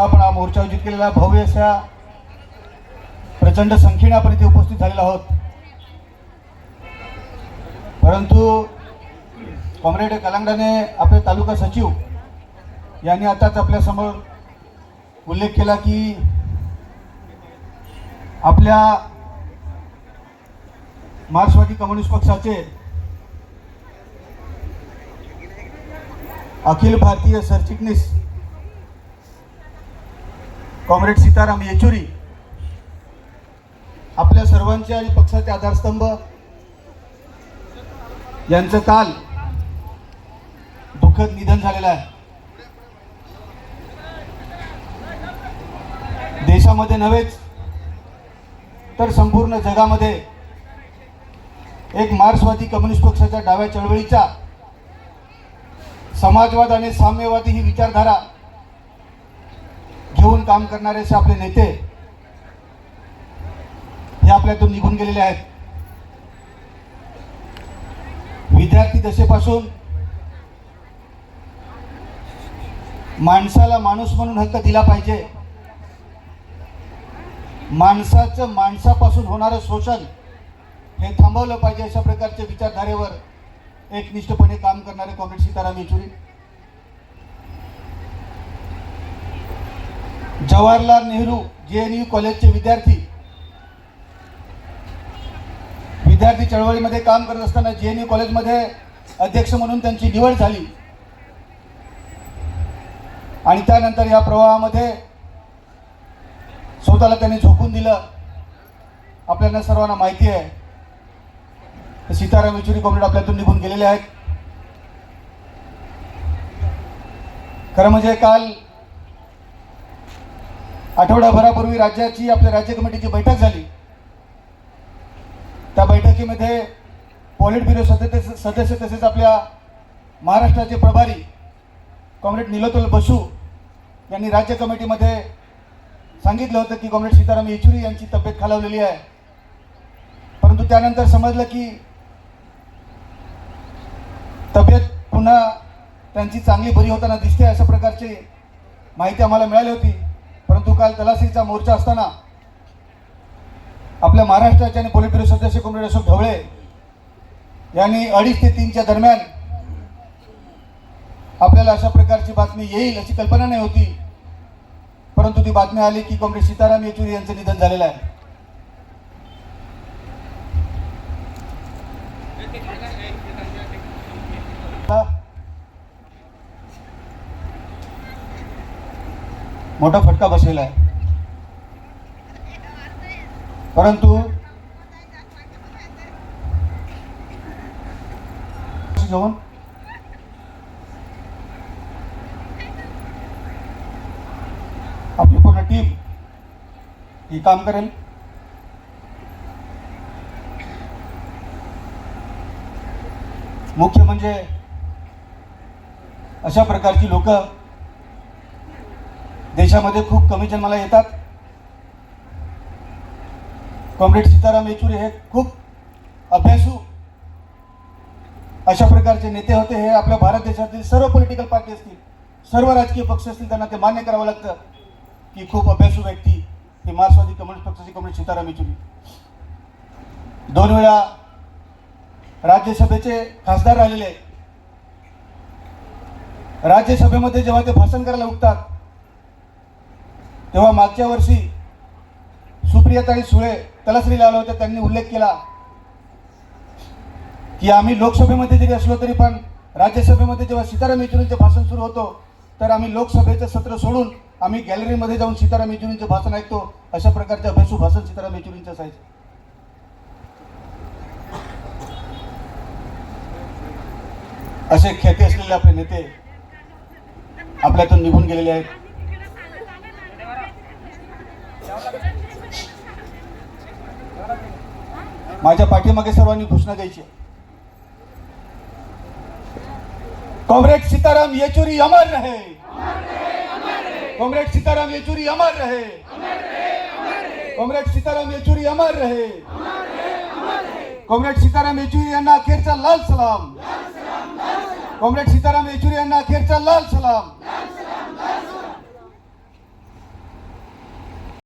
आपण हा मोर्चा आयोजित केलेला भव्य अशा प्रचंड संख्येने आपण इथे उपस्थित झालेलो आहोत. परंतु कॉम्रेड कलांगडाने आपले तालुका सचिव यांनी आताच आपल्यासमोर उल्लेख केला की आपल्या मार्क्सवादी कम्युनिस्ट पक्षाचे अखिल भारतीय सरचिटणीस कॉम्रेड सीताराम येचुरी आपल्या सर्वांचे आणि पक्षाचे आधारस्तंभ. यांचं काल दुःखद निधन झालेलं आहे. देशामध्ये नव्हेच तर संपूर्ण जगामध्ये एक मार्क्सवादी कम्युनिस्ट पक्षाच्या डाव्या चळवळीचा समाजवाद आणि साम्यवादी ही विचारधारा काम करणारे असे आपले नेते हे आपल्यातून निघून गेलेले आहेत. विद्यार्थी दशेपासून माणसाला माणूस म्हणून हक्क दिला पाहिजे. माणसाचं माणसापासून होणारं शोषण हे थांबवलं पाहिजे अशा प्रकारच्या विचारधारेवर एकनिष्ठपणे काम करणारे comrade Sitaram Yechury. Jawaharlal Nehru J N U कॉलेजचे विद्यार्थी. विद्यार्थी चळवळीमध्ये काम करत असताना जे एन यू कॉलेजमध्ये अध्यक्ष म्हणून त्यांची निवड झाली. आणि त्यानंतर या प्रवाहामध्ये स्वतःला त्यांनी झोकून दिलं. आपल्याला सर्वांना माहिती आहे. सीताराम येचुरी कॉम्रेड आपल्यातून निघून गेलेले आहेत. खरं म्हणजे काल आठवडाभरापूर्वी राज्याची आपल्या राज्य कमिटीची बैठक झाली. त्या बैठकीमध्ये पॉलिट ब्युरो सदस्य सदस्य तसेच आपल्या महाराष्ट्राचे प्रभारी कॉम्रेड निलोत्पल बसू यांनी राज्य कमिटीमध्ये सांगितलं होतं की कॉम्रेड सीताराम येचुरी यांची तब्येत खालावलेली आहे. परंतु त्यानंतर समजलं की तब्येत पुन्हा त्यांची चांगली बरी होताना दिसते अशा प्रकारची माहिती आम्हाला मिळाली होती. परंतु काल मोर्चा असताना आपल्या महाराष्ट्राचे आणि पोलिट ब्युरो सदस्य कॉम्रेड अशोक ढवळे यांनी अडीच ते तीनच्या दरम्यान आपल्याला अशा प्रकारची बातमी येईल अशी कल्पना नाही होती. परंतु ती बातमी आली की कॉम्रेड सीताराम येचुरी यांचं निधन झालेलं आहे. मोठा फटका बसलेला आहे. परंतु जाऊन आपली पूर्ण टीम ही काम करेल. मुख्य म्हणजे अशा प्रकारची लोक देशामध्ये खूप कमी जन्माला येतात. कॉम्रेड सीताराम येचुरी हे खूप अभ्यासू अशा प्रकारचे नेते होते. हे आपल्या भारत देशातील सर्व पॉलिटिकल पार्टी असतील सर्व राजकीय पक्ष असतील त्यांना ते मान्य करावं लागतं की खूप अभ्यासू व्यक्ती ही मार्क्सवादी कम्युनिस्ट पक्षाची कम्युनिस्ट सीताराम येचुरी. दोन वेळा राज्यसभेचे खासदार राहिलेले. राज्यसभेमध्ये जेव्हा ते भाषण करायला उठतात तेव्हा मागच्या वर्षी सुप्रियाताई सुळे तलसरीला आलो होत्या त्यांनी उल्लेख केला की आम्ही लोकसभेमध्ये जरी असलो तरी पण राज्यसभेमध्ये जेव्हा सीताराम येचुरींचं भाषण सुरू होतो तर आम्ही लोकसभेचं सत्र सोडून आम्ही गॅलरीमध्ये जाऊन सीताराम येचुरींचं भाषण ऐकतो अशा प्रकारचे अभ्यासू भाषण सीताराम येचुरींचं असायचं असे ख्याती असलेले आपले नेते आपल्यातून निघून गेलेले आहेत. माझ्या पाठीमागे सर्वांनी घोषणा द्यायची कॉम्रेड सीताराम येचुरी अमर रहे. कॉम्रेड सीताराम येचुरी अमर रहे. कॉम्रेड सीताराम येचुरी अमर रहे. कॉम्रेड सीताराम येचुरी यांना अखेरचा लाल सलाम. कॉम्रेड सीताराम येचुरी यांना अखेरचा लाल सलाम.